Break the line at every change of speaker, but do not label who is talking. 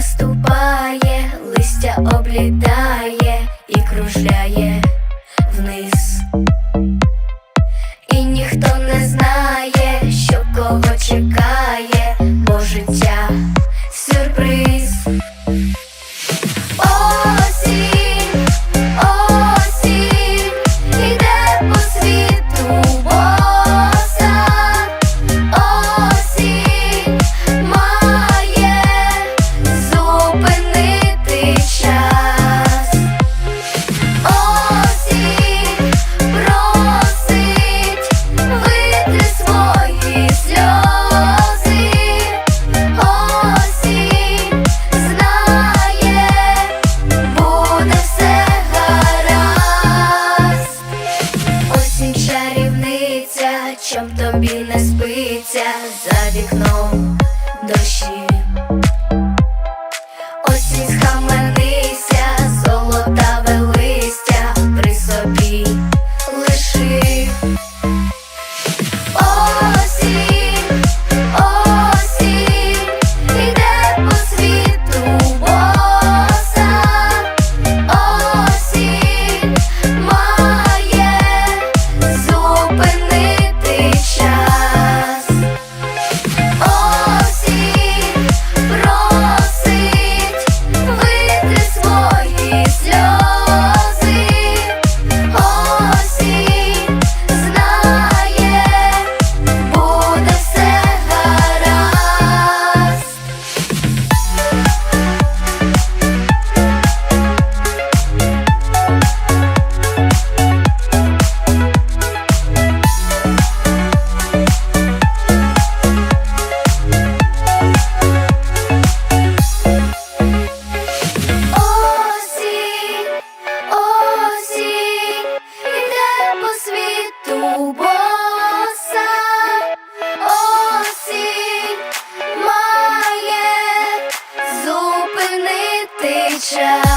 наступає, листя облітає і кружляє. Чим тобі не спиться за вікном. pressure